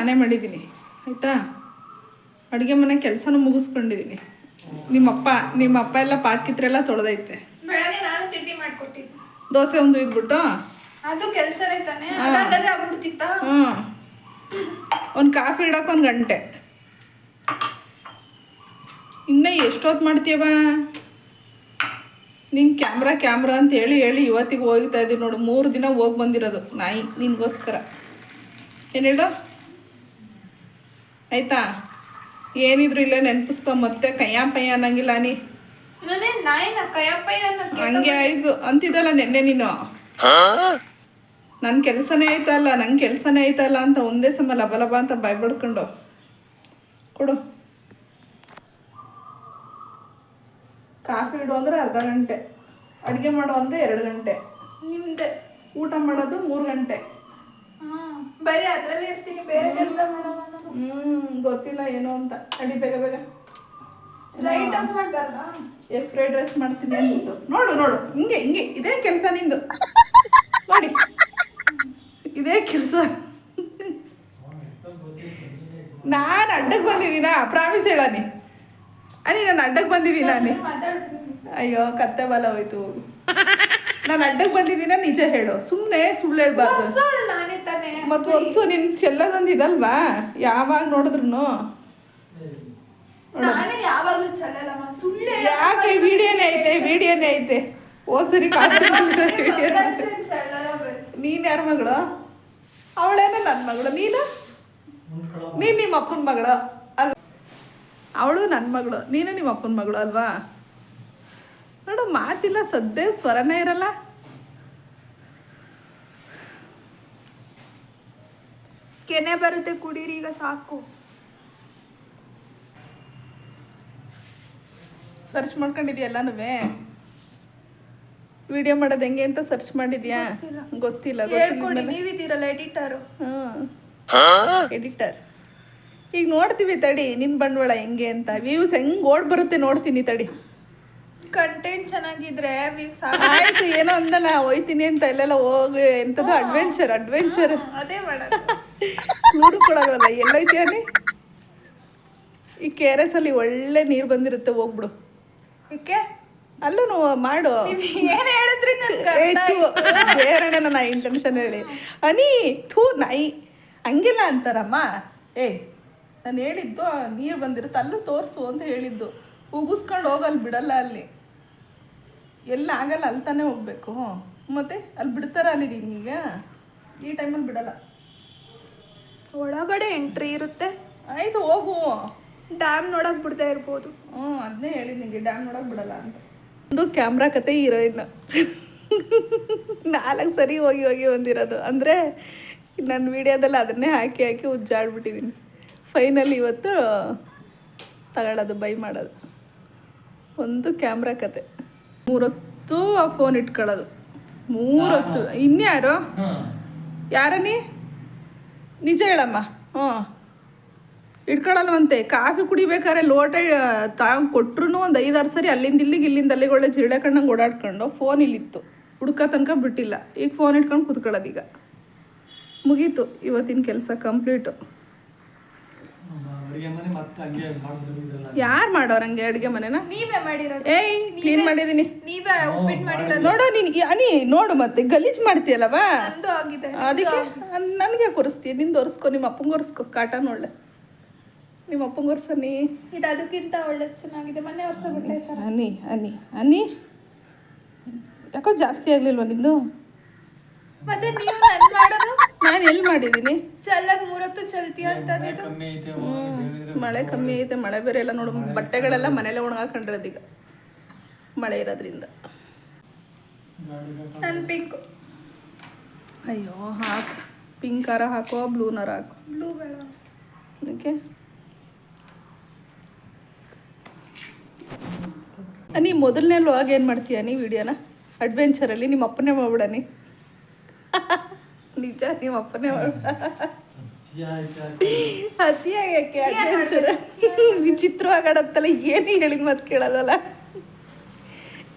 ನಾನೇ ಮಾಡಿದ್ದೀನಿ. ಆಯಿತಾ? ಅಡುಗೆ ಮನೆ ಕೆಲಸನೂ ಮುಗಿಸ್ಕೊಂಡಿದ್ದೀನಿ ನಿಮ್ಮಪ್ಪ ನಿಮ್ಮಪ್ಪ ಎಲ್ಲ ಪಾತ್ಕಿತ್ರೆಲ್ಲ ತೊಳೆದೈತೆ. ಬೆಳಗ್ಗೆ ನಾನು ತಿಂಡಿ ಮಾಡ್ಕೊಟ್ಟಿದ್ದೆ. ದೋಸೆ ಒಂದು ಇದ್ಬಿಟ್ಟು? ಅದು ಆಗ್ಬಿಡ್ತಿತ್ತ? ಹ್ಞೂ. ಒಂದು ಕಾಫಿ ಇಡೋಕೆ ಒಂದು ಗಂಟೆ. ಇನ್ನೂ ಎಷ್ಟೊತ್ತು ಮಾಡ್ತೀಯವ ನಿಂಗೆ ಕ್ಯಾಮ್ರಾ ಕ್ಯಾಮ್ರಾ ಅಂತ ಹೇಳಿ ಹೇಳಿ ಇವತ್ತಿಗೆ ಹೋಗ್ತಾ ಇದ್ದೀವಿ ನೋಡು. ಮೂರು ದಿನ ಹೋಗಿ ಬಂದಿರೋದು ನಾಯಿ ನಿನಗೋಸ್ಕರ. ಏನು ಹೇಳು ಆಯ್ತಾ? ಏನಿದ್ರು ಇಲ್ಲೇ ನೆನಪಿಸ್ಕೊ ಮತ್ತೆ ಕಯ್ಯಾ ಪಯ್ಯ ಅನ್ನಂಗಿಲ್ಲ ನೀ. ಹಂಗೆ ಆಯ್ತು. ಅಂತಿದಲ್ಲ ನಿನ್ನೆ ನೀನು? ನನ್ನ ಕೆಲಸನೇ ಆಯ್ತಲ್ಲ ನಂಗೆ ಕೆಲಸನೇ ಆಯ್ತಲ್ಲ ಅಂತ ಒಂದೇ ಸಮ ಲಬ ಲಬ ಅಂತ ಬಾಯ್ಬಿಡ್ಕೊಂಡು. ಕೊಡು. ಕಾಫಿ ಇಡು ಅಂದರೆ ಅರ್ಧ ಗಂಟೆ. ಅಡುಗೆ ಮಾಡೋ ಅಂದರೆ ಎರಡು ಗಂಟೆ. ನಿಮ್ದೆ. ಊಟ ಮಾಡೋದು ಮೂರು ಗಂಟೆ. ಬರೀ ಅದರಲ್ಲಿ ಇರ್ತೀನಿ ಬೇರೆ ಕೆಲಸ ಮಾಡಲ್ಲ ನಾನು. ಹ್ಞೂ ಗೊತ್ತಿಲ್ಲ ಏನೋ ಅಂತ. ಅಡಿ ಬೇಗ ಬೇಗ. ಲೈಟ್ ಆಫ್ ಮಾಡ್ಬಾರ್ದಾ? ಏ ಫ್ರೈಡ್ ರೈಸ್ ಮಾಡ್ತೀನಿ ಅಂದ್ಬಿಟ್ಟು. ನೋಡು ನೋಡು ಹಿಂಗೆ ಹಿಂಗೆ ಇದೇ ಕೆಲಸ ನಿಂದು. ನೋಡಿ ಇದೇ ಕೆಲಸ. ನಾನು ಅಡ್ಡಕ್ಕೆ ಬಂದಿದ್ದೀನಾ ಪ್ರಾಮಿಸ್ ಹೇಳಾನಿ. ಅನಿ ನಾನು ಅಡ್ಡಕ್ಕೆ ಬಂದಿದ್ದೀನಿ ನಾನು. ಅಯ್ಯೋ ಕತ್ತೆ ಬಲ ಹೋಯ್ತು. ನಾನು ಅಡ್ಡಕ್ಕೆ ಬಂದಿದ್ದೀನ ನಿಜ ಹೇಳು. ಸುಮ್ಮನೆ ಸುಳ್ಳು ಹೇಳ್ಬಾರ್ದು. ಮತ್ತು ವರ್ಷು ನಿನ್ ಚೆಲ್ಲದೊಂದು ಇದಲ್ವಾ? ಯಾವಾಗ ನೋಡಿದ್ರು ಯಾಕೆ? ವಿಡಿಯೋನೇ ಐತೆ ವಿಡಿಯೋನೇ ಐತೆ. ಓ ಸರಿ ನೀನ್ ಯಾರ ಮಗಳು? ಅವಳೇನ ನನ್ನ ಮಗಳು? ನೀನು? ನೀನ್ ನಿಮ್ಮ ಅಪ್ಪನ ಮಗಳು ಅಲ್ ಅವಳು ನನ್ನ ಮಗಳು. ನೀನು ನಿಮ್ಮ ಅಪ್ಪನ ಮಗಳು ಅಲ್ವಾ? ನೋಡು ಮಾತಿಲ್ಲ ಸದ್ಯ ಸ್ವರನೇ ಇರಲ್ಲ. ಕೆನೆ ಬರುತ್ತೆ ಕುಡೀರಿ ಈಗ ಸಾಕು. ಸರ್ಚ್ ಮಾಡ್ಕೊಂಡಿದ್ಯಾ ಎಲ್ಲನೂ ವಿಡಿಯೋ ಮಾಡೋದು ಹೆಂಗೆ ಅಂತ ಸರ್ಚ್ ಮಾಡಿದ್ಯಾ? ಗೊತ್ತಿಲ್ಲ. ಹೇಳ್ಕೊಡಿ ನೀವಿದ್ದೀರಲ್ಲ ಎಡಿಟರ್ ಎಡಿಟರ್ ಈಗ ನೋಡ್ತೀವಿ ತಡಿ ನಿನ್ ಬಂಡವಾಳ ಹೆಂಗೆ ಅಂತ. ವ್ಯೂಸ್ ಹೆಂಗೆ ಓಡ್ ಬರುತ್ತೆ ನೋಡ್ತೀನಿ ತಡಿ. ಕಂಟೆಂಟ್ ಚೆನ್ನಾಗಿದ್ರೆ ವ್ಯೂ ಸಾಕು ಆಯ್ತು ಏನೋ ಅಂದಲ್ಲ ಹೋಯ್ತೀನಿ ಅಂತ ಎಲ್ಲೆಲ್ಲ ಹೋಗಿ ಎಂಥದ್ದು ಅಡ್ವೆಂಚರ್ ಅಡ್ವೆಂಚರ್ ಅದೇ ಮಾಡೋದು. ಕ್ಲೂರು ಕೊಡಲ್ವಲ್ಲ ಎಲ್ಲೈತಿಯ ನೀ ಈ ಕೆ ಆರ್ ಎಸ್ ಅಲ್ಲಿ ಒಳ್ಳೆ ನೀರು ಬಂದಿರುತ್ತೆ ಹೋಗ್ಬಿಡು. ಓಕೆ ಅಲ್ಲೂ ಮಾಡು. ಏನು ಹೇಳಿದ್ರಿ ನನ್ಗೆ ಏ, ಥು, ಬೇರೆ ನನ್ನ ಇಂಟೆನ್ಷನ್ ಹೇಳಿ. ಅನಿ ಥೂ ನಾಯಿ. ಹಂಗಿಲ್ಲ ಅಂತಾರಮ್ಮ. ಏ ನಾನು ಹೇಳಿದ್ದು ನೀರು ಬಂದಿರುತ್ತೆ ಅಲ್ಲೂ ತೋರಿಸು ಅಂತ ಹೇಳಿದ್ದು. ಉಗಿಸ್ಕೊಂಡು ಹೋಗಲ್ಲ ಬಿಡಲ್ಲ ಅಲ್ಲಿ. ಎಲ್ಲ ಆಗಲ್ಲ ಅಲ್ಲಿ ತಾನೇ ಹೋಗ್ಬೇಕು. ಮತ್ತೆ ಅಲ್ಲಿ ಬಿಡ್ತಾರ ಅಲ್ಲಿ ನಿಮಗೀಗ ಈ ಟೈಮಲ್ಲಿ ಬಿಡಲ್ಲ. ಒಳಗಡೆ ಎಂಟ್ರಿ ಇರುತ್ತೆ. ಆಯ್ತು ಹೋಗು. ಡ್ಯಾಮ್ ನೋಡಕ್ ಬಿಡದೆ ಇರ್ಬೋದು. ಹ್ಞೂ ಅದನ್ನೇ ಹೇಳಿದ್ ನಿಂಗೆ ಡ್ಯಾಮ್ ನೋಡೋಕೆ ಬಿಡಲ್ಲ ಅಂತ. ಒಂದು ಕ್ಯಾಮ್ರಾ ಕತೆ ಹೀರೋಯಿನ್. ನಾಲ್ಕು ಸರಿ ಹೋಗಿ ಹೋಗಿ ಬಂದಿರೋದು. ಅಂದರೆ ನನ್ನ ವಿಡಿಯೋದಲ್ಲಿ ಅದನ್ನೇ ಹಾಕಿ ಹಾಕಿ ಉಜ್ಜಾಡ್ಬಿಟ್ಟಿದ್ದೀನಿ ಫೈನಲ್ ಇವತ್ತು ತಗೊಳ್ಳೋದು ಬೈ ಮಾಡೋದು. ಒಂದು ಕ್ಯಾಮ್ರಾ ಕತೆ. ಮೂರೊತ್ತು ಆ ಫೋನ್ ಇಟ್ಕೊಳ್ಳೋದು. ಮೂರೊತ್ತು. ಇನ್ಯಾರು? ಯಾರನಿ ನಿಜ ಹೇಳಮ್ಮ, ಹ್ಞೂ. ಇಟ್ಕೊಳಲ್ವಂತೆ, ಕಾಫಿ ಕುಡಿಬೇಕಾದ್ರೆ ಲೋಟ ತಾ ಕೊಟ್ರು ಒಂದು ಐದಾರು ಸರಿ ಅಲ್ಲಿಂದ ಇಲ್ಲಿಗೆ ಇಲ್ಲಿಂದ ಅಲ್ಲಿಗೆ ಒಳ್ಳೆ ಕಣ್ಣಂಗೆ ಓಡಾಡ್ಕೊಂಡು ಫೋನ್ ಇಲ್ಲಿತ್ತು. ಹುಡ್ಕ ತನಕ ಬಿಟ್ಟಿಲ್ಲ. ಈಗ ಫೋನ್ ಇಟ್ಕೊಂಡು ಕುತ್ಕೊಳ್ಳೋದೀಗ. ಮುಗೀತು, ಇವತ್ತಿನ ಕೆಲಸ ಕಂಪ್ಲೀಟು ಅಡುಗೆ ಮನೆ ಮತ್ತೆ ಹಂಗೆ ಯಾರು ಮಾಡೋರು ಹಂಗೆ ಅಡುಗೆ ಮನೆನ? ನೀವೇ ಮಾಡಿರೋದು. ಏಯ್ ಕ್ಲೀನ್ ಮಾಡಿದ್ದೀನಿ ನೀವೇ ಉಪ್ಪಿಟ್ಟು ಮಾಡಿರೋದು. ನೋಡು ನೀನು ಅನಿ ನೋಡು ಮತ್ತೆ ಗಲೀಜ್ ಮಾಡ್ತೀಯಲ್ಲವಾ? ನಂದು ಆಗಿದೆ ಅದಕ್ಕೆ ನನಗೆ ಕೊರಿಸ್ತೀಯ ನಿಂದು ಒರೆಸ್ಕೊ ನಿಮ್ಮ ಅಪ್ಪಂಗೆ ಒರೆಸ್ಕೊ ಕಾಟ ನೋಡ್ಲೆ ನಿಮ್ಮ ಅಪ್ಪಂಗೆ ಒರೆಸನಿ ಇದು ಅದಕ್ಕಿಂತ ಒಳ್ಳೆ ಚೆನ್ನಾಗಿದೆ. ಮೊನ್ನೆ ವರ್ಷ ಬಿಟ್ಟೆ ಅನಿ ಅನಿ ಅನಿ. ಯಾಕೋ ಜಾಸ್ತಿ ಆಗ್ಲಿಲ್ವಾ ನಿಂದು? ಮತ್ತೆ ನೀವು ನನ್ ಮಾಡೋದು? ನಾನು ಎಲ್ಲಿ ಮಾಡಿದ್ದೀನಿ ಚಲ್ಲಕ್ ಮೂರತ್ತು ಚಲ್ತೀಯ ಅಂತ ಕಮ್ಮಿ ಐತೆ ಮಳೆ ಕಮ್ಮಿ ಐತೆ ಮಳೆ ಬೇರೆ ಎಲ್ಲ ನೋಡು. ಬಟ್ಟೆಗಳೆಲ್ಲ ಮನೇಲೆ ಒಣಗಾಕೊಂಡಿರೋದು ಈಗ. ಮಳೆ ಇರೋದ್ರಿಂದ. ನನ್ನ ನನ್ ಪಿಂಕ್. ಅಯ್ಯೋ ಹಾಕು. ಪಿಂಕ್ ಹಾರ ಹಾಕೋ ಬ್ಲೂನಾರ ಹಾಕು. ಬ್ಲೂ ಬೇಡ. ಓಕೆ. ನೀ ಮೊದಲನೇ ಲೋಗ್ ಏನು ಮಾಡ್ತೀಯ ನೀ ವಿಡಿಯೋನ? ಅಡ್ವೆಂಚರಲ್ಲಿ ನಿಮ್ಮ ಅಪ್ಪನೇ ಮಾಡ್ಬಿಡನಿ ನಿಜ ನಿಮ್ಮ ಅಪ್ಪನೇ ಮಾಡ್ಬಿಡ. ಅತಿಯಾಗಿ ಯಾಕೆ ಅಡ್ವೆಂಚರ್. ವಿಚಿತ್ರವಾಗಡತ್ತಲ್ಲ ಏನು ಹೇಳಿದ ಮತ್ತೆ ಕೇಳಲ್ವಲ್ಲ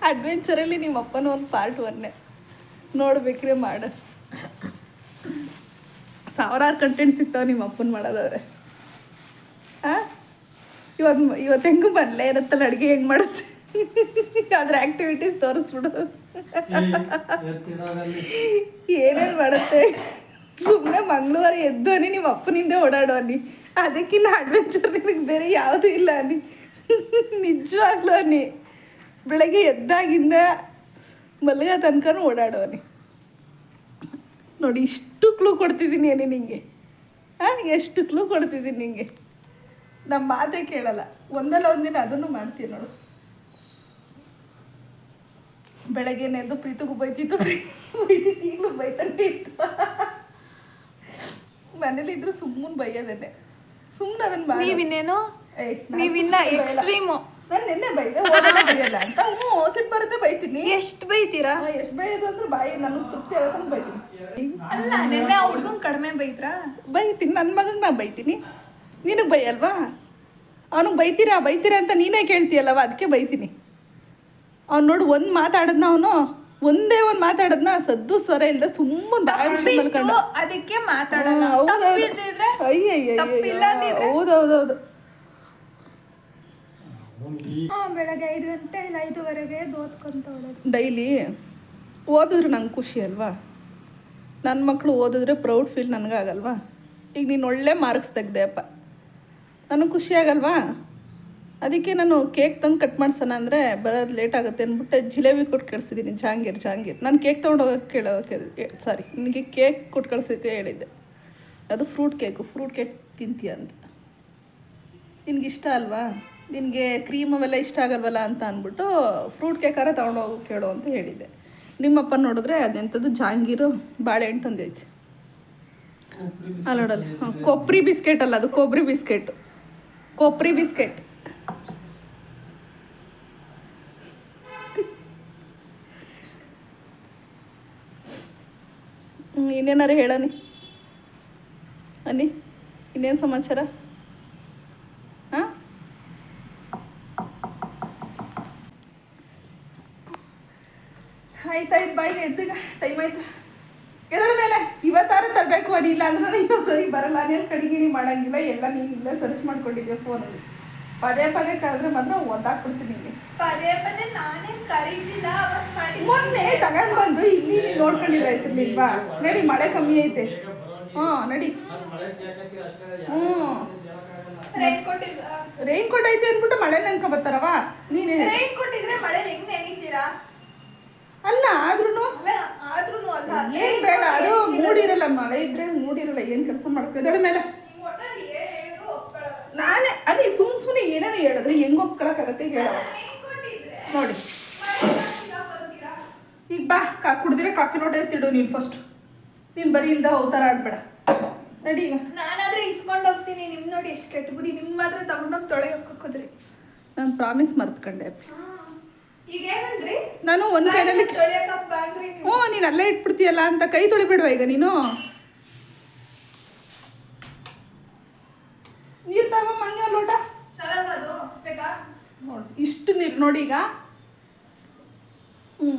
ಅಡ್ವೆಂಚರಲ್ಲಿ ನಿಮ್ಮ ಅಪ್ಪನ ಒಂದು ಪಾರ್ಟ್ ಒನ್ನೇ ನೋಡ್ಬೇಕ್ರೆ ಮಾಡು. ಸಾವಿರಾರು ಕಂಟೆಂಟ್ ಸಿಗ್ತಾವೆ ನಿಮ್ಮ ಅಪ್ಪನ ಮಾಡೋದಾದ್ರೆ ಹಾಂ ಇವತ್ತು ಇವತ್ತು ಹೆಂಗೂ ಬರಲೇ ಇರುತ್ತಲ್ಲ ಅಡುಗೆ ಹೆಂಗೆ ಮಾಡುತ್ತೆ? ಅದ್ರ ಆ್ಯಕ್ಟಿವಿಟೀಸ್ ತೋರಿಸ್ಬಿಡು. ಏನೇನು ಮಾಡುತ್ತೆ? ಸುಮ್ಮನೆ ಮಂಗಳವಾರ ಎದ್ದೋನಿ ನಿಮ್ಮ ಅಪ್ಪನಿಂದ ಓಡಾಡೋನಿ ಅದಕ್ಕಿನ್ನ ಅಡ್ವೆಂಚರ್ ನಿನಗೆ ಬೇರೆ ಯಾವುದೂ ಇಲ್ಲ ಅನ್ನಿ ನಿಜವಾಗ್ಲೂ ಅನ್ನಿ ಬೆಳಗ್ಗೆ ಎದ್ದಾಗಿಂದ ಮಲಗ ತನಕ ಓಡಾಡೋನಿ ನೋಡಿ, ಇಷ್ಟು ಕ್ಲೂ ಕೊಡ್ತಿದ್ದೀನಿ ಅನ್ನಿ ನಿಂಗೆ. ಹಾಂ ಎಷ್ಟು ಕ್ಲೂ ಕೊಡ್ತಿದ್ದೀನಿ ನಿಂಗೆ. ನಮ್ಮ ಮಾತೇ ಕೇಳಲ್ಲ. ಒಂದಲ್ಲ ಒಂದಿನ ಅದನ್ನು ಮಾಡ್ತೀನಿ ನೋಡು. ಬೆಳಗ್ಗೆ ಎದ್ದು ಪ್ರೀತಿಗೂ ಬೈತಿತ್ತು ಬೈತಿತ್ತು, ಈಗಲೂ ಬೈತಾನೆ ಇತ್ತು. ಮನೇಲಿ ಇದ್ರೆ ಸುಮ್ಮನೆ ಬೈಯೋದೇನೆ ಸುಮ್ಮನೆ ಅದನ್ನ ಮಾಡಿ. ನೀವಿನ್ನೇನು? ನೀವಿನ್ನ ಎಕ್ಸ್ಟ್ರೀಮ್ ನಾನು ನಿನ್ನೆ ಬೈದೆ ಓದಲ್ಲ ಬೈಯಲ್ಲ ಅಂತ. ಹ್ಞೂ ಸಿಟ್ಟು ಬರುತ್ತೆ ಬೈತೀನಿ. ಎಷ್ಟು ಬೈತೀರಾ? ಎಷ್ಟು ಬೈಯೋದು ಅಂದ್ರೆ ಬಾಯಿ ನನಗೆ ತೃಪ್ತಿ ಆಗುತ್ತೆ ಬೈತೀನಿ. ಅಲ್ಲ ನಿನ್ನೆ ಆ ಹುಡ್ಗನ್ ಕಡಿಮೆ ಬೈತ್ರಾ ಬೈತೀನಿ ನನ್ನ ಮಗನ ನಾನು ಬೈತೀನಿ. ನಿನಗೆ ಬೈಯಲ್ವಾ? ಅವನಿಗೆ ಬೈತೀರಾ ಬೈತೀರಾ ಅಂತ ನೀನೇ ಕೇಳ್ತೀಯಲ್ಲವ? ಅದಕ್ಕೆ ಬೈತೀನಿ. ಅವ್ನು ನೋಡು ಒಂದು ಮಾತಾಡದ್ನ ಅವನು ಒಂದೇ ಒಂದು ಮಾತಾಡದ್ನ ಸದ್ದು ಸ್ವರ ಇಲ್ಲದೆ ಸುಮ್ಮನೆ ಅದಕ್ಕೆ ಮಾತಾಡಲ್ಲ. ಹೌದೌದೌದು ಬೆಳಗ್ಗೆ ಐದು ಗಂಟೆ ಐದುವರೆಗೆ ಓದ್ಕೊಂತ ಡೈಲಿ ಓದಿದ್ರೆ ನಂಗೆ ಖುಷಿ ಅಲ್ವಾ? ನನ್ನ ಮಕ್ಕಳು ಓದಿದ್ರೆ ಪ್ರೌಡ್ ಫೀಲ್ ನನಗಾಗಲ್ವಾ? ಈಗ ನೀನು ಒಳ್ಳೆ ಮಾರ್ಕ್ಸ್ ತೆಗ್ದೆಯಪ್ಪ ನನಗೆ ಖುಷಿ ಆಗಲ್ವಾ? ಅದಕ್ಕೆ ನಾನು ಕೇಕ್ ತಂದು ಕಟ್ ಮಾಡ್ಸೋಣ ಅಂದರೆ ಬರೋದು ಲೇಟ್ ಆಗುತ್ತೆ ಅಂದ್ಬಿಟ್ಟು ಜಿಲೇಬಿ ಕೊಟ್ಟು ಕಳಿಸಿದ್ದೀನಿ, ಜಾಂಗೀರ್ ಜಾಂಗೀರ್. ನಾನು ಕೇಕ್ ತೊಗೊಂಡೋಗಕ್ಕೆ ಕೇಳೋಕೆ ಸಾರಿ ನಿನಗೆ ಕೇಕ್ ಕೊಟ್ಟು ಕಳ್ಸೋಕ್ಕೆ ಹೇಳಿದ್ದೆ. ಅದು ಫ್ರೂಟ್ ಕೇಕು ಫ್ರೂಟ್ ಕೇಕ್ ತಿಂತೀಯ ಅಂತ. ನಿನ್ಗೆ ಇಷ್ಟ ಅಲ್ವಾ? ನಿನಗೆ ಕ್ರೀಮ್ ಅವೆಲ್ಲ ಇಷ್ಟ ಆಗಲ್ವಲ್ಲ ಅಂತ ಅಂದ್ಬಿಟ್ಟು ಫ್ರೂಟ್ ಕೇಕಾರ ಹೋಗೋಕೆ ಕೇಳು ಅಂತ ಹೇಳಿದ್ದೆ. ನಿಮ್ಮಪ್ಪ ನೋಡಿದ್ರೆ ಅದೆಂಥದ್ದು ಜಾಂಗೀರು ಬಾಳೆಹಣ್ಣು ತಂದೈತೆ. ಅಲ್ಲ ನೋಡಲ್ಲ ಕೊಬ್ಬರಿ ಬಿಸ್ಕೆಟ್ ಅಲ್ಲ ಅದು, ಕೊಬ್ಬರಿ ಬಿಸ್ಕೆಟ್. ಕೊಬ್ಬರಿ ಬಿಸ್ಕೆಟ್. ಹ್ಮ್, ಇನ್ನೇನಾರು ಹೇಳನಿ. ಅನ್ನಿ ಇನ್ನೇನು ಸಮಾಚಾರ? ಹಾಂ? ಆಯ್ತಾಯ್ತು ಬಾಯಿಗೆ ಎದ್ದಿಗ ಟೈಮ್ ಆಯ್ತು. ಎದ್ರ ಮೇಲೆ? ಇವತ್ತಾರು ತರಬೇಕು ಅನಿಲ್ಲ ಅಂದ್ರೆ ಇನ್ನೊಂದು ಸರಿ ಬರಲ್ಲ. ಅನಿಲ್ ಕಡಿಗಿಣಿ ಮಾಡಂಗಿಲ್ಲ ಎಲ್ಲ ನೀನು ಇಲ್ಲೇ ಸರ್ಚ್ ಮಾಡ್ಕೊಂಡಿದ್ದೆ ಫೋನಲ್ಲಿ ಪದೇ ಪದೇ ಕರೆದ್ರೆ ಮಾತ್ರ ಒದ್ದಾಕ್ಬಿಡ್ತೀನಿ ಪದೇ ಪದೇ ನಾನೇ ಕರೀತಿಲ್ಲ ಮಾಡಿ ಮೊನ್ನೆ ತಗೊಂಡ್ ಬಂದು ಇಲ್ಲಿ ನೀನು ನೋಡ್ಕೊಂಡಿರೈತಿರ್ಲಿಲ್ವಾ ನಡಿ ಮಳೆ ಕಮ್ಮಿ ಐತೆ. ಹಾಂ ನಡಿ. ಹ್ಞೂ ರೈನ್ ಕೊಟ್ಟಿಲ್ಲ ರೈನ್ ಕೋಟ್ ಐತೆ ಅಂದ್ಬಿಟ್ಟು ಮಳೆ ನೆನ್ಕೊ ಬರ್ತಾರವ? ನೀನೇ ರೈನ್ ರೈನ್ ಕೊಟ್ಟಿದ್ರೆ ಮಳೆ ಹೆಂಗ್ ನೆನೀತೀರಾ? ಅಲ್ಲ ಆದ್ರೂ ಆದ್ರೂ ಆದ್ರೂನು ಅಲ್ಲ. ಏನ್ ಬೇಡ ಅದು ಮೂಡಿರಲ್ಲ ಮಳೆ ಇದ್ರೆ ಮೂಡಿರಲ್ಲ ಏನ್ ಕೆಲಸ ಮಾಡ್ಕೊ ಎದಳ ಮೇಲೆ. ನಾನೇ ಅದೇ ಸುಮ್ಮನೆ ಹೇಳಿದ್ರೆ ಹೆಂಗ್ ಒಪ್ಕೊಳಕ್ಕಾಗತ್ತೆ ಹೇಳ. ನೋಡಿ. ಈಗ ಬಾ ಕಾ ಕುಡ್ದಿರ ಕಾಫಿ ನೋಡಿ ತಿಡು ನೀನು ಫಸ್ಟ್ ನೀನು ಬರೀ ಇಲ್ದ ಹೋಗ್ತಾರ ಆಡ್ಬೇಡ. ನಡಿ ಈಗ? ನಾನಾದ್ರೆ ಇಸ್ಕೊಂಡು ಹೋಗ್ತೀನಿ. ನಿಮ್ ನೋಡಿ ಎಷ್ಟು ಕೆಟ್ಟ ಬುದ್ಧಿ. ನಿಮ್ ಮಾತ್ರ ತಗೊಂಡೋಗಿ ತೊಳೆಗೆ ಹಾಕೋದ್ರಿ ನಾನು ಪ್ರಾಮಿಸ್ ಮರ್ತ್ಕೊಂಡೆ ಈಗ ಏನಂದ್ರಿ ನಾನು ಒಂದ್ ಕೈನಲ್ಲಿ ಹ್ಞೂ ನೀನು ಅಲ್ಲೇ ಇಟ್ಬಿಡ್ತೀಯಲ್ಲ ಅಂತ ಕೈ ತೊಳಿಬೇಡವಾ ಈಗ ನೀನು? ನೀರು ತಗೊಂಬ ಹಂಗೆ ಒಂದ್ ಲೋಟ. ನೋಡಿ ಇಷ್ಟು ನೀರು ನೋಡಿ ಈಗ. ಹ್ಞೂ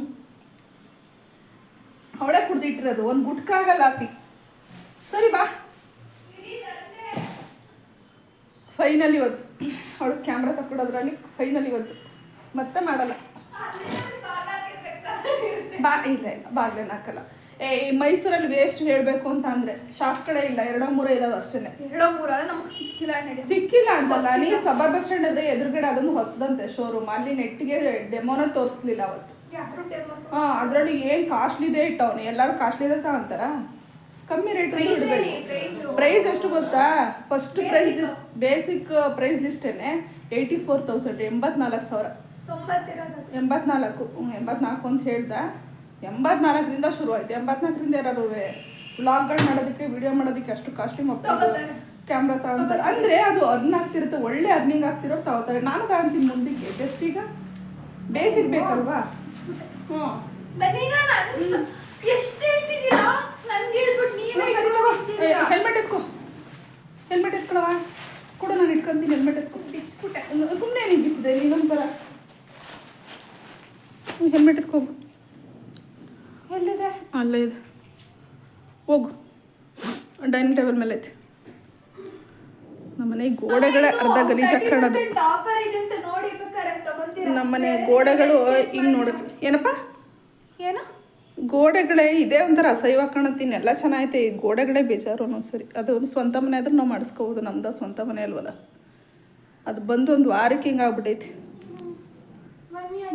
ಅವಳೆ ಕುಡ್ದಿಟ್ಟಿರೋದು ಒಂದು ಗುಟ್ಕಾಗಲ್ಲ ಅಪ್ಪಿ. ಸರಿ ಬಾ. ಫೈನಲ್ ಇವತ್ತು. ಅವಳು ಕ್ಯಾಮ್ರಾ ತಕ್ಕೊಡೋದ್ರಲ್ಲಿ ಫೈನಲ್ ಇವತ್ತು. ಮತ್ತೆ ಮಾಡಲ್ಲ. ಬಾ ಇಲ್ಲ ಇಲ್ಲ ಬಾಗ್ಲೇನು ಹಾಕಲ್ಲ. ಈ ಮೈಸೂರಲ್ಲಿ ವೇಸ್ಟ್ ಹೇಳಬೇಕು ಅಂತ ಅಂದ್ರೆ ಶಾಪ್ ಕಡೆ ಇಲ್ಲ ಎರಡೋ ಮೂರ ಇದಾವೆ ಅಷ್ಟೇ. ಎರಡೋ ಮೂರ ನಮಗೆ ಸಿಕ್ಕಿಲ್ಲ ನಡಿ. ಸಿಕ್ಕಿಲ್ಲ ಅಂತಲ್ಲ ನೀವು ಸಭಾ ಬಸ್ ಸ್ಟ್ಯಾಂಡ್ ಅಂದ್ರೆ ಎದುರುಗಡೆ ಅದನ್ನು ಹೊಸದಂತೆ ಶೋರೂಮ್ ಅಲ್ಲಿ ನೆಟ್ಟಿಗೆ ಡೆಮೋನ ತೋರಿಸ್ಲಿಲ್ಲ ಅವತ್ತು. ಹಾ ಅದ್ರಲ್ಲಿ ಏನ್ ಕಾಸ್ಟ್ಲಿದೆ ಇಟ್ಟವನು ಎಲ್ಲರೂ ಕಾಸ್ಟ್ಲಿದೆ ತಗೊಂತಾರ ಕಮ್ಮಿ ರೇಟ್ ಪ್ರೈಸ್ ಎಷ್ಟು ಗೊತ್ತಾ? ಫಸ್ಟ್ ಪ್ರೈಸ್ ಬೇಸಿಕ್ ಪ್ರೈಸ್ ಲಿಸ್ಟೇನೆ ಏಯ್ಟಿ ಫೋರ್ ತೌಸಂಡ್ ಎಂಬತ್ನಾಲ್ಕು ಸಾವಿರ. ಎಂಬತ್ನಾಲ್ಕು ಎಂಬತ್ನಾಲ್ಕು ಅಂತ ಹೇಳ್ದ. ಎಂಬತ್ನಾಲ್ಕರಿಂದ ಶುರು ಆಯ್ತು ಎಂಬತ್ನಾಲ್ಕರಿಂದ ಯಾರು ವ್ಲಾಗ್ಗಳು ಮಾಡೋದಕ್ಕೆ ವಿಡಿಯೋ ಮಾಡೋದಕ್ಕೆ ಅಷ್ಟು ಕಾಸ್ಟ್ಯೂಮ್ ತಗೋತಾರೆ. ಕ್ಯಾಮ್ರಾ ತಗೊಂತಾರೆ. ಅಂದ್ರೆ ಅದು ಅರ್ನ್ ಆಗ್ತಿರುತ್ತೆ ಒಳ್ಳೆ ಅರ್ನಿಂಗ್ ಆಗ್ತಿರೋ ತಗೋತಾರೆ. ನಾನು ತಗೊಂತೀನಿ ಮುಂದಕ್ಕೆ ಜಸ್ಟ್ ಈಗ. ಬೇಸಿಕ್ ಬೇಕಲ್ವಾ? ಹ್ಞೂ. ನನಗ ನಾನು ಎಷ್ಟು ಹೇಳ್ತಿದ್ದೀರಾ? ನನ್ಗೆ ಹೇಳ್ಬಿಟ್ಟು ನೀವೇ ಹೆಲ್ಮೆಟ್ ಎತ್ಕೋ. ಹೆಲ್ಮೆಟ್ ಎತ್ಕೊಳವ? ಕೂಡ ನಾನು ಇಟ್ಕೊಂತೀನಿ ಹೆಲ್ಮೆಟ್ ಎತ್ಕೊ. ಬಿಚ್ಬಿಟ್ಟೆ. ಸುಮ್ಮನೆ ನೀನು ಬಿಚ್ಚಿದೆ ನೀನೊಂಥರ ಹೆಲ್ಮೆಟ್ ಎತ್ಕೋ. ಎಲ್ಲಿದೆ ಅಲ್ಲೇ ಇದೆ. ಹೋಗು. ಡೈನಿಂಗ್ ಟೇಬಲ್ ಮೇಲೆ ಐತಿ ನಮ್ಮನೆ ಗೋಡೆಗಳೇ ಅರ್ಧ ಗಲೀಜ್ ಕಾಣೋದು. ನಮ್ಮನೆ ಗೋಡೆಗಳು ಹಿಂಗೆ ನೋಡೋದು. ಏನಪ್ಪ? ಏನು? ಗೋಡೆಗಳೇ ಇದೇ ಒಂಥರ ಅಸಹ್ಯವಾಗಿ ಕಾಣತ್ತೀನಿ. ಎಲ್ಲ ಚೆನ್ನಾಗೈತೆ. ಈ ಗೋಡೆಗಳೇ ಬೇಜಾರು ಒಂದೊಂದ್ಸರಿ ಅದು ಅದೊಂದು ಸ್ವಂತ ಮನೆ ಆದರೂ ನಾವು ಮಾಡಿಸ್ಕೋಬೋದು. ನಮ್ದು ಸ್ವಂತ ಮನೆ ಅಲ್ವಲ್ಲ. ಅದು ಬಂದು ಒಂದು ವಾರಕ್ಕೆ ಹಿಂಗೆ ಆಗ್ಬಿಟ್ಟೈತಿ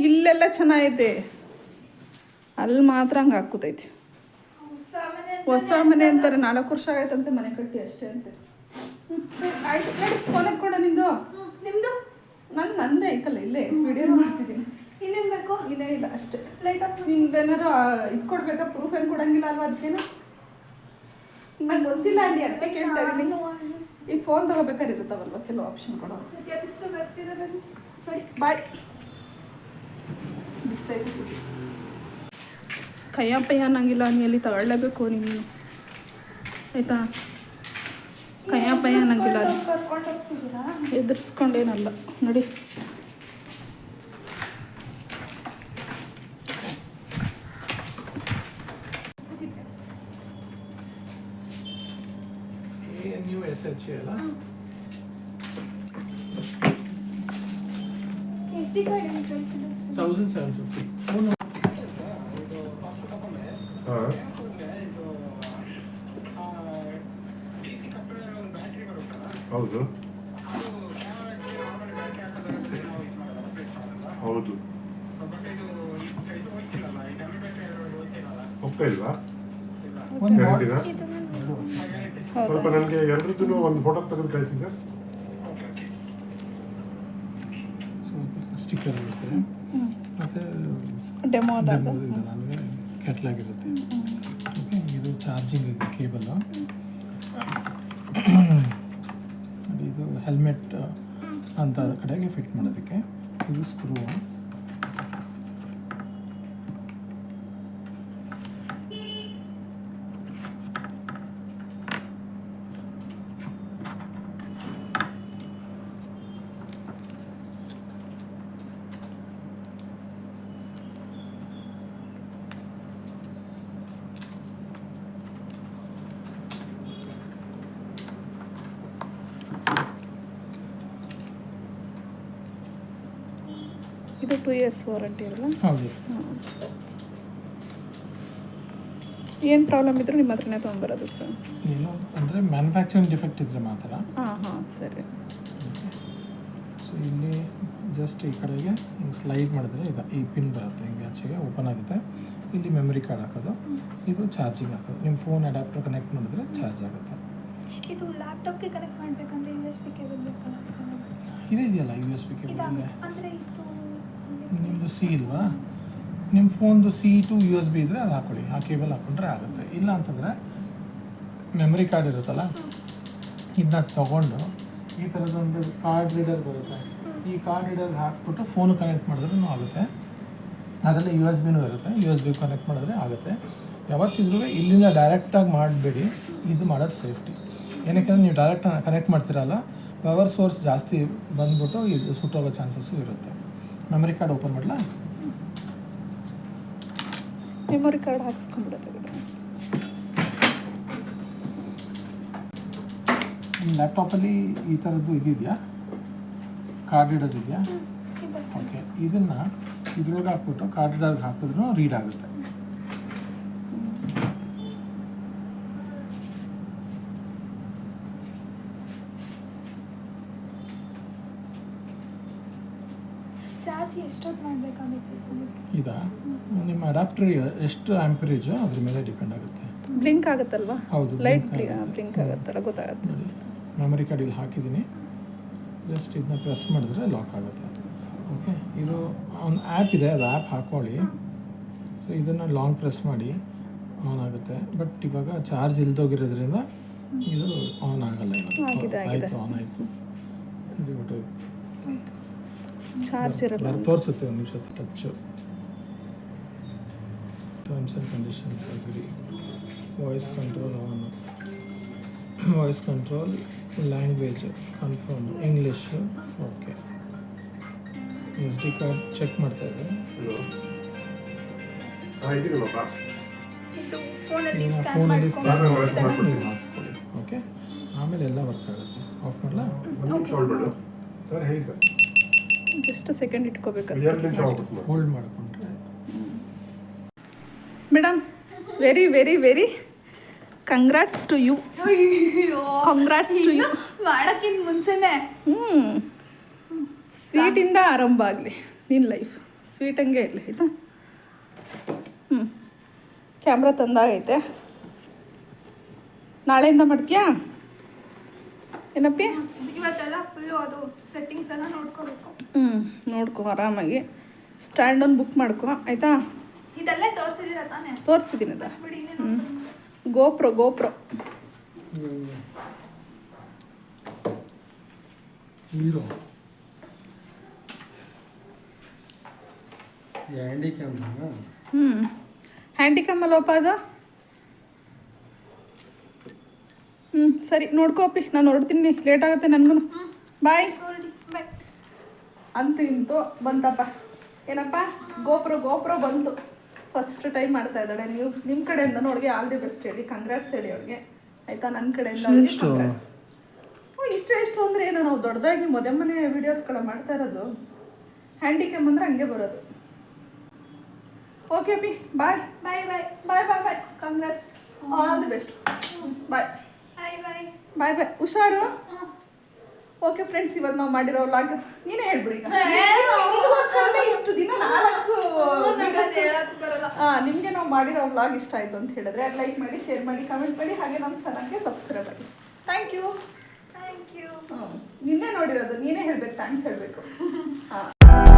ಇಲ್ಲೆಲ್ಲ ಚೆನ್ನಾಗೈತೆ. ಅಲ್ಲಿ ಮಾತ್ರ ಹಂಗೆ ಹಾಕುತೈತಿ. ಹೊಸ ಮನೆ ಅಂತಾರೆ ನಾಲ್ಕು ವರ್ಷ ಆಗೈತಂತೆ ಮನೆ ಕಟ್ಟಿ ಅಷ್ಟೇ ಅಂತೆ. ಸರಿ, ಆಯ್ತು ಫೋನ್ ಕೊಡ ನಿಂದು. ಹ್ಮ್, ನಿಮ್ದು? ನಾನು ನಂದೇ ಐತಲ್ಲ ಇಲ್ಲೇ ವಿಡಿಯೋ ಮಾಡ್ತಿದ್ದೀನಿ. ಇನ್ನೇನ್ ಬೇಕು? ಇನ್ನೇ ಇಲ್ಲ ಅಷ್ಟೇ. ಲೈಟ್ ಆಫ್ ನಿಂದೇನಾರು ಇದು ಕೊಡ್ಬೇಕಾ? ಪ್ರೂಫ್ ಏನು ಕೊಡಂಗಿಲ್ಲ ಅಲ್ವಾ ಅದಕ್ಕೇನು? ನಂಗೆ ಗೊತ್ತಿಲ್ಲ ಅಲ್ಲಿ ಅದಕ್ಕೆ ಕೇಳ್ತಾ ಇದ್ದೀನಿ. ಈ ಫೋನ್ ತಗೋಬೇಕಾದ್ರೆ ಇರ್ತಾವಲ್ವ ಕೆಲವು ಆಪ್ಷನ್ ಕೊಡೋ? ಸರಿ ಬಾಯ್ ಬಿಸ್ತೈತಿ ಸುದ್ದಿ. ಕೈಯ ಪಯ್ಯ ಅನ್ನಂಗಿಲ್ಲ ನೀ ಅಲ್ಲಿ ತಗೊಳ್ಳೇಬೇಕು ನೀನು? ಆಯ್ತಾ? ಕೈಯ ಪಯ್ಯ ಅನ್ನಂಗಿಲ್ಲ ಎದುರಿಸ್ಕೊಂಡೇನಲ್ಲ. ನೋಡಿ. A N U S H ಅಲ್ಲ? ತೌಸಂಡ್ ಸೆವೆನ್ ಫಿಫ್ಟಿ ಫೋನ್ ಹಾಂ ಹೌದು. ಹೌದು. ಹೋಗ್ತಾ ಇಲ್ವಾ? ಸ್ವಲ್ಪ ನನಗೆ ಎರಡರದ್ದು ಒಂದು ಫೋಟೋ ತೆಗೆದು ಕಳಿಸಿ ಸರ್. ಸ್ಟಿಕ್ಕರ್ ಇರುತ್ತೆ. ಮತ್ತು ಡೆಮೋ ಅದ ಡೆಮೋ ಇದೆ ನನಗೆ ಕೆಟ್ಲಾಗ್ ಇರುತ್ತೆ ಇದು ಚಾರ್ಜಿಂಗ್ ಕೇಬಲ್ ಇದು ಹೆಲ್ಮೆಟ್ ಅಂತ ಕಡೆಗೆ ಫಿಟ್ ಮಾಡೋದಕ್ಕೆ ಇದು ಸ್ಕ್ರೂ ಇದು ಟೂ ಇಯರ್ಸ್ ವಾರಂಟಿ ಇರಲ್ಲ? ಹೌದು. ಏನು ಪ್ರಾಬ್ಲಮ್ ಇದ್ರೆ ನಿಮ್ಮ ಹತ್ರನೇ ತೊಗೊಂಬರೋದು ಸರ್. ಏನು ಅಂದರೆ ಮ್ಯಾನುಫ್ಯಾಕ್ಚರಿಂಗ್ ಡಿಫೆಕ್ಟ್ ಇದ್ದರೆ ಮಾತ್ರ. ಹಾಂ ಹಾಂ ಸರಿ. ಸೊ ಇಲ್ಲಿ ಜಸ್ಟ್ ಈ ಕಡೆಗೆ ಸ್ಲೈಡ್ ಮಾಡಿದ್ರೆ ಇದು ಈ ಪಿನ್ ಬರುತ್ತೆ ಹಿಂಗೆ ಆಚೆಗೆ ಓಪನ್ ಆಗುತ್ತೆ. ಇಲ್ಲಿ ಮೆಮೊರಿ ಕಾರ್ಡ್ ಹಾಕೋದು. ಇದು ಚಾರ್ಜಿಂಗ್ ಹಾಕೋದು. ನಿಮ್ಮ ಫೋನ್ ಅಡಾಪ್ಟರ್ ಕನೆಕ್ಟ್ ಮಾಡಿದ್ರೆ ಚಾರ್ಜ್ ಆಗುತ್ತೆ. ಇದು ಲ್ಯಾಪ್ಟಾಪ್ಗೆ ಕನೆಕ್ಟ್ ಮಾಡಬೇಕಂದ್ರೆ ಯು ಎಸ್ ಬಿ ಕೇಬಲ್ ಬೇಕಲ್ಲ ಸರ್? ಇದೆ ಇದೆಯಲ್ಲ ಯು ಎಸ್ ಬಿ ಇದು ಕೇಬಲ್ ಅಂದರೆ ಇದು ನಿಮ್ಮದು ಸಿ ಇಲ್ವಾ ನಿಮ್ಮ ಫೋನ್ದು C to U S B ಇದ್ದರೆ ಅದು ಹಾಕೊಳ್ಳಿ ಆ ಕೇಬಲ್ ಹಾಕೊಂಡ್ರೆ ಆಗುತ್ತೆ. ಇಲ್ಲ ಅಂತಂದರೆ ಮೆಮರಿ ಕಾರ್ಡ್ ಇರುತ್ತಲ್ಲ? ಇದನ್ನ ತಗೊಂಡು ಈ ಥರದೊಂದು ಕಾರ್ಡ್ ರೀಡರ್ ಬರುತ್ತೆ. ಈ ಕಾರ್ಡ್ ರೀಡರ್ ಹಾಕ್ಬಿಟ್ಟು ಫೋನ್ ಕನೆಕ್ಟ್ ಮಾಡಿದ್ರೂ ಆಗುತ್ತೆ. ಅದರಲ್ಲಿ ಯು ಎಸ್ ಬಿನೂ ಇರುತ್ತೆ. ಯು ಎಸ್ ಬಿ ಕನೆಕ್ಟ್ ಮಾಡಿದ್ರೆ ಆಗುತ್ತೆ. ಯಾವತ್ತಿದ್ರೂ ಇಲ್ಲಿಂದ ಡೈರೆಕ್ಟಾಗಿ ಮಾಡಬೇಡಿ. ಇದು ಮಾಡೋದು ಸೇಫ್ಟಿ ಏನಕ್ಕೆ ನೀವು ಡೈರೆಕ್ಟ್ ಕನೆಕ್ಟ್ ಮಾಡ್ತಿರಲ್ಲ? ಪವರ್ ಸೋರ್ಸ್ ಜಾಸ್ತಿ ಬಂದ್ಬಿಟ್ಟು ಇದು ಸುಟ್ಟೋಗೋ ಚಾನ್ಸಸ್ಸು ಇರುತ್ತೆ. ಮೆಮರಿ ಕಾರ್ಡ್ ಓಪನ್ ಮಾಡಲಾ? ಮೆಮೊರಿ ಕಾರ್ಡ್ ಹಾಕಿಸ್ಕೊಂಡ್ಬಿಡುತ್ತೆ ನಿಮ್ಮ ಲ್ಯಾಪ್ಟಾಪಲ್ಲಿ ಈ ಥರದ್ದು ಇದೆಯಾ? ಕಾರ್ಡ್ ಇಡೋದಿದೆಯಾ ಓಕೆ ಇದನ್ನು ಇದ್ರೊಳಗೆ ಹಾಕ್ಬಿಟ್ಟು ಕಾರ್ಡ್ ಇಡೋರ್ಗೆ ಹಾಕಿದ್ರು ರೀಡ್ ಆಗುತ್ತೆ. ಮಾಡಬೇಕಾಗುತ್ತೆ ಇದಾ? ನಿಮ್ಮ ಅಡಾಪ್ಟರ್ ಎಷ್ಟು ಆಂಪರೇಜ್ ಅದ್ರ ಮೇಲೆ ಡಿಪೆಂಡ್ ಆಗುತ್ತೆ? ಬ್ಲಿಂಕ್ ಆಗುತ್ತಲ್ವಾ? ಹೌದು, ಲೈಟ್. ಬ್ಲಿಂಕ್ ಆಗುತ್ತಲ್ಲ ಗೊತ್ತಾಗುತ್ತೆ. ಮೆಮೊರಿ ಮೆಮರಿ ಕಾರ್ಡ್ ಇಲ್ಲಿ ಹಾಕಿದ್ದೀನಿ. ಜಸ್ಟ್ ಇದನ್ನ ಪ್ರೆಸ್ ಮಾಡಿದ್ರೆ ಲಾಕ್ ಆಗುತ್ತೆ. ಓಕೆ ಇದು ಒಂದು ಆ್ಯಪ್ ಇದೆ ಅದು ಆ್ಯಪ್ ಹಾಕ್ಕೊಳ್ಳಿ ಸೊ ಇದನ್ನು ಲಾಂಗ್ ಪ್ರೆಸ್ ಮಾಡಿ ಆನ್ ಆಗುತ್ತೆ. ಬಟ್ ಇವಾಗ ಚಾರ್ಜ್ ಇಲ್ದೋಗಿರೋದ್ರಿಂದ ಇದು ಆನ್ ಆಗಲ್ಲ ಆನ್ ಆಯಿತು. ಚಾರ್ಜ್ ಇರಲ್ಲ ತೋರಿಸುತ್ತೆ ಒಂದು ನಿಮಿಷ touch terms and conditions agree voice control on voice control language confirm English okay S D card check ಮಾಡ್ತಾ ಇದ್ದೆ. ಫೋನಲ್ಲಿ ನೀವು ಸ್ಕ್ಯಾನ್ ಓಕೆ ಆಮೇಲೆ ಎಲ್ಲ ವರ್ಕ್ ಆಗುತ್ತೆ. ಆಫ್ ಮಾಡಲಾ? ಸರ್ ಹೇಳಿ ಸರ್ ಜಸ್ಟ್ ಸೆಕೆಂಡ್ ಇಟ್ಕೋಬೇಕು ಹೋಲ್ಡ್ ಮಾಡಿಕೊಂಡ್ರೆ madam very very very congrats to you ಅಯ್ಯೋ Congrats to you. ಮಾಡಕ್ಕಿಂತ ಮುಂಚೆನೆ. ಹ್ಞೂ ಸ್ವೀಟಿಂದ ಆರಂಭ ಆಗಲಿ ನಿನ್ನ ಲೈಫ್ ಸ್ವೀಟ್ ಹಂಗೆ ಇರಲಿ ಆಯಿತಾ? ಹ್ಞೂ ಕ್ಯಾಮ್ರಾ ತಂದಾಗೈತೆ. ನಾಳೆಯಿಂದ ಮಾಡ್ತೀಯಾ? ಏನಪ್ಪಿ? ಇವತ್ತೆಲ್ಲ ಫುಲ್ಲು ಅದು. ಸೆಟ್ಟಿಂಗ್ಸ್ ಎಲ್ಲ ನೋಡ್ಕೋಬೇಕು. ಹ್ಞೂ ನೋಡ್ಕೊ ಆರಾಮಾಗಿ. ಸ್ಟ್ಯಾಂಡ್ ಒಂದು ಬುಕ್ ಮಾಡ್ಕೊ ಆಯಿತಾ? ಇದೆಲ್ಲ ತೋರಿಸಿದಿರ ತಾನೇ? ತೋರಿಸಿದ್ದೀನಲ್ಲ ಬಿಡಿ ಹ್ಞೂ ಗೋಪ್ರೋ ಗೋಪ್ರೋ. ಹೀರೋ. ಹ್ಯಾಂಡಿಕ್ಯಾಮ್ ಹ್ಞೂ ಹ್ಯಾಂಡಿಕ್ಯಾಮ್ ಅಲ್ಲಪ್ಪ ಅದು? ಹ್ಞೂ ಸರಿ ನೋಡ್ಕೋಪಿ ನಾನು ಹೊರಡ್ತೀನಿ. ಲೇಟ್ ಆಗುತ್ತೆ ನನಗೂ ಬಾಯ್ ಬೈ ಅಂತೂ ಇಂತೂ ಬಂತಪ್ಪ. ಏನಪ್ಪ? ಗೋಪ್ರೋ ಗೋಪ್ರೋ ಬಂತು. ಫಸ್ಟ್ ಟೈಮ್ ಮಾಡ್ತಾ ಇದ್ದಾಳೆ ನೀವು. ನಿಮ್ಮ ಕಡೆಯಿಂದ ನೋಡಿಗೆ ಆಲ್ ದಿ ಬೆಸ್ಟ್ ಹೇಳಿ. ಕಂಗ್ರಾಟ್ಸ್ ಹೇಳಿ ಅವಳಿಗೆ. ಆಯ್ತಾ? ನನ್ನ ಕಡೆಯಿಂದ ಇಷ್ಟು ಎಷ್ಟು? ಓ ಇಷ್ಟು ಎಷ್ಟು ಅಂದರೆ ಏನೋ ನಾವು ದೊಡ್ಡದಾಗಿ ಮೊದಲ ಮನೆ ವೀಡಿಯೋಸ್ಗಳ ಮಾಡ್ತಾ ಇರೋದು. ಹ್ಯಾಂಡಿಕ್ಯಾಮ್ ಅಂದರೆ ಹಂಗೆ ಬರೋದು. Okay B bye bye bye bye bye bye congrats all the best bye bye bye bye bye ಹುಷಾರು ಓಕೆ ಫ್ರೆಂಡ್ಸ್ ಇವತ್ತು ನಾವು ಮಾಡಿರೋ ಲಾಗ್ ನೀನೇ ಹೇಳ್ಬಿಡಿ ಈಗ. ಇಷ್ಟು ದಿನ ನಾಲ್ಕು ನಂಗೆ ಅದು ಹೇಳಕ್ ಬರಲ್ಲ. ಆ, ನಿಮಗೆ ನಾವು ಮಾಡಿರೋ ವ್ಲಾಗ್ ಇಷ್ಟ ಆಯಿತು ಅಂತ ಹೇಳಿದ್ರೆ ಲೈಕ್ ಮಾಡಿ ಶೇರ್ ಮಾಡಿ ಕಮೆಂಟ್ ಮಾಡಿ ಹಾಗೆ ನಮ್ಮ ಚಾನಲ್ಗೆ ಸಬ್ಸ್ಕ್ರೈಬ್ ಆಗಿ ಥ್ಯಾಂಕ್ ಯು ಥ್ಯಾಂಕ್ ಯು ನಿನ್ನೆ ನೋಡಿರೋದು ನೀನೇ ಹೇಳ್ಬೇಕು ಥ್ಯಾಂಕ್ಸ್ ಹೇಳಬೇಕು. ಹಾಂ